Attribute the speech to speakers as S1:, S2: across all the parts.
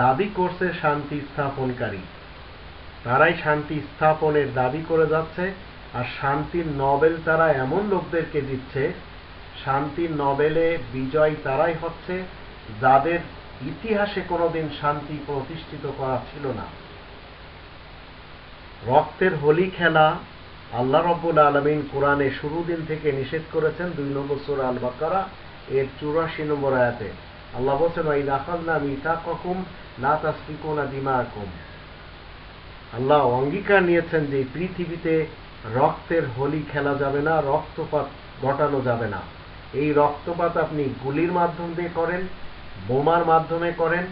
S1: দাবি করছে শান্তি স্থাপনকারী। তারাই শান্তি স্থাপনের দাবি করে যাচ্ছে আর শান্তির নবেল তারা এমন লোকদেরকে দিচ্ছে, শান্তির নবেলে বিজয় তারাই হচ্ছে যাদের ইতিহাসে কোনোদিন শান্তি প্রতিষ্ঠিত করা ছিল না। রক্তের হোলি খেলা আল্লাহ রব্বুল আলমিন কোরআনে শুরু দিন থেকে নিষেধ করেছেন, দুই নম্বর সুর আল বাকারা এর চুরাশি নম্বর আয়াতে। আল্লাহ বলছেন ওই দাখাল না মিঠা ককুম না তাস্তিকোনা দিমা আল্লাহ অঙ্গীকার নিয়েছেন যে পৃথিবীতে রক্তের হোলি খেলা যাবে না, রক্তপাত ঘটানো যাবে না। এই রক্তপাত আপনি গুলির মাধ্যম দিয়ে করেন, বোমার মাধ্যমে করেন,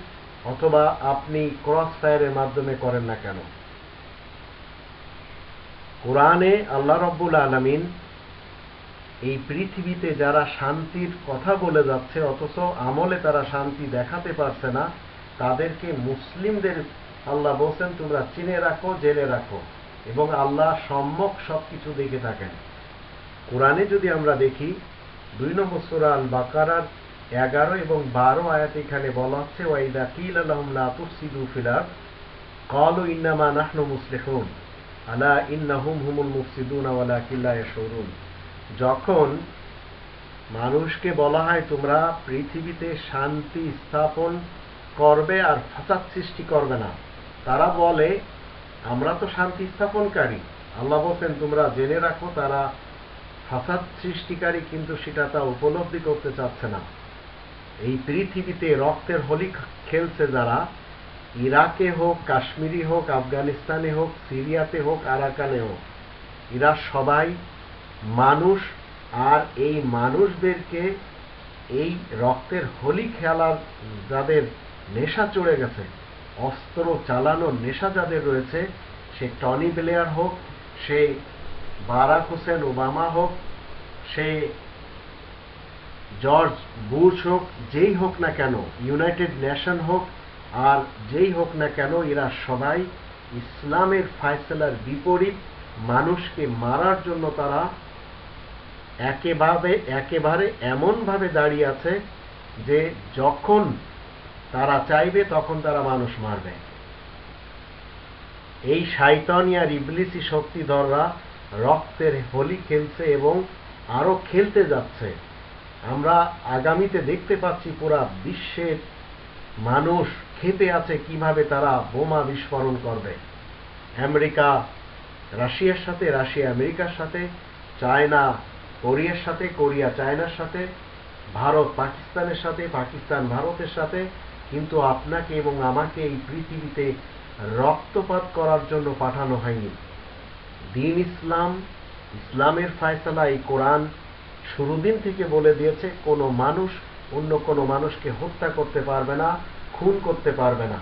S1: অথবা আপনি ক্রস ফায়ারের মাধ্যমে করেন না কেন? কোরআনে আল্লাহ রব্বুল আলমিন এই পৃথিবীতে যারা শান্তির কথা বলে যাচ্ছে, অথচ আমলে তারা শান্তি দেখাতে পারছে না তাদেরকে মুসলিমদের আল্লাহ বলছেন, তোমরা চিনে রাখো, জেনে রাখো এবং আল্লাহ সম্যক সবকিছু দেখে থাকেন। কোরআনে যদি আমরা দেখি, দুই নম্বর সুরা আল বাকারার এগারো এবং বারো আয়াত এখানে বলা হচ্ছে, ওয়াইদা কিল আলহম লা তুফসিদু ফিলার কলু ইন্নামা নাহনু মুসলিহুন, আলা ইন্নাহুম হুমুল মুফসিদুন ওয়ালা কিল্লা ইয়াশুরুন যখন মানুষকে বলা হয়, তোমরা পৃথিবীতে শান্তি স্থাপন করবে আর ফাসাদ সৃষ্টি করবে না। তারা বলে, আমরা তো শান্তি স্থাপনকারী। আল্লাহ বলছেন, তোমরা জেনে রাখো, তারা ফাসাদ সৃষ্টিকারী, কিন্তু সেটা তা উপলব্ধি করতে চাচ্ছে না। এই পৃথিবীতে রক্তের হোলি খেলছে যারা, ইরাকে হোক, কাশ্মীরি হোক, আফগানিস্তানে হোক, সিরিয়াতে হোক, আরাকানে হোক, এরা সবাই মানুষ, আর এই মানুষদেরকে এই রক্তের হোলি খেলার যাদের নেশা চড়ে গেছে। অস্ত্র চালানোর নেশা যাদের রয়েছে, সে টনি ব্লেয়ার হোক, সে বারাক হোসেন ওবামা হোক, সে জর্জ বুশ হোক, যেই হোক না কেন, ইউনাইটেড নেশন হোক, আর যেই হোক না কেন, এরা সবাই ইসলামের ফায়সলার বিপরীত, মানুষকে মারার জন্য তারা একেভাবে একেবারে এমনভাবে দাঁড়িয়ে আছে যে যখন তারা চাইবে, তখন তারা মানুষ মারবে। এই শাইতানিয়া ইবলিসি শক্তিধররা রক্তের হোলি খেলছে এবং আরও খেলতে যাচ্ছে। আমরা আগামীতে দেখতে পাচ্ছি পুরা বিশ্বের মানুষ খেপে আছে কীভাবে তারা বোমা বিস্ফোরণ করবে। আমেরিকা, রাশিয়ার সাথে, রাশিয়া আমেরিকার সাথে, চায়না, কোরিয়ার সাথে, কোরিয়া চায়নার সাথে, ভারত পাকিস্তানের সাথে, পাকিস্তান ভারতের সাথে কিন্তু আপনাকে এবং আমাকে এই পৃথিবীতে রক্তপাত করার জন্য পাঠানো হয়নি। দিন ইসলাম, ইসলামের ফায়সালা এই কোরআন শুরুদিন থেকে বলে দিয়েছে, কোনো মানুষ অন্য কোনো মানুষকে হত্যা করতে পারবে না, খুন করতে পারবে না।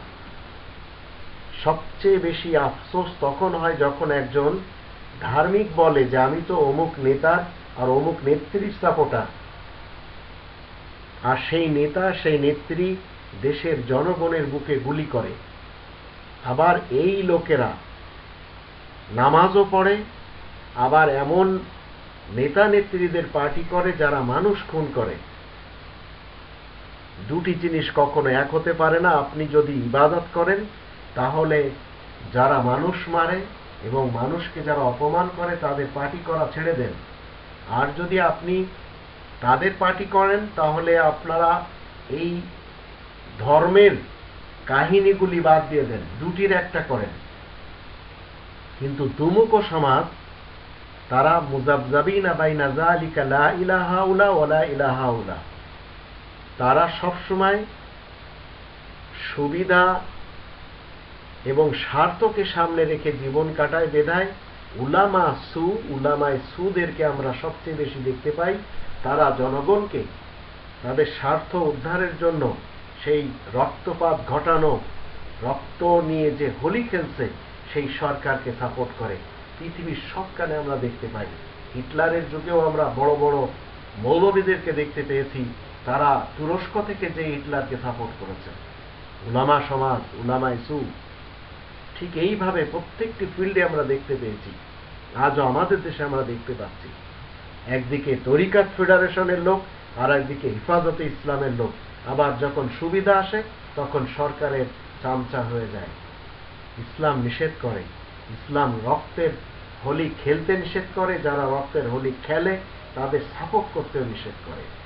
S1: সবচেয়ে বেশি আফসোস তখন হয় যখন একজন ধার্মিক বলে যে, আমি তো অমুক নেতার আর অমুক নেত্রীর সাপোর্টার। আর সেই নেতা, সেই নেত্রী দেশের জনগণের বুকে গুলি করে। আবার এই লোকেরা নামাজও পড়ে, আবার এমন নেতা নেত্রীদের পার্টি করে যারা মানুষ খুন করে। দুটি জিনিস কখনো এক হতে পারে না, আপনি যদি ইবাদত করেন, তাহলে যারা মানুষ মারে এবং মানুষকে যারা অপমান করে, তাদের পার্টি করা ছেড়ে দেন। আর যদি আপনি তাদের পার্টি করেন, তাহলে আপনারা এই ধর্মের কাহিনীগুলি বাদ দিয়ে দেন, দুটির একটা করেন। কিন্তু দুমুক সমাজ, তারা মুজাবজাবিনা বাইনা ইলাহা উলা ওয়ালা ইলাহা উলা। তারা সবসময় সুবিধা এবং স্বার্থকে সামনে রেখে জীবন কাটায়, বেধায়। উলামা সু, উলামায় সুদেরকে আমরা সবচেয়ে বেশি দেখতে পাই। তারা জনগণকে তাদের স্বার্থ উদ্ধারের জন্য সেই রক্তপাত ঘটানো, রক্ত নিয়ে যে হোলি খেলছে, সেই সরকারকে সাপোর্ট করে। পৃথিবীর সবখানে আমরা দেখতে পাই। হিটলারের যুগেও আমরা বড় বড় মৌলবীদেরকে দেখতে পেয়েছি। তারা তুরস্ক থেকে যে হিটলারকে সাপোর্ট করেছে। উলামা সমাজ, উলামা ইসু। ঠিক এইভাবে প্রত্যেকটি ফিল্ডে আমরা দেখতে পেয়েছি। আজও আমাদের দেশে আমরা দেখতে পাচ্ছি। একদিকে তরিকাত ফেডারেশনের লোক আর একদিকে হেফাজতে ইসলামের লোক। আবার যখন সুবিধা আসে, তখন সরকারের চামচা হয়ে যায়। ইসলাম নিষেধ করে। ইসলাম রক্তের হোলি খেলতে নিষেধ করে। যারা রক্তের হোলি খেলে, তাদের সাপোর্ট করতেও নিষেধ করে।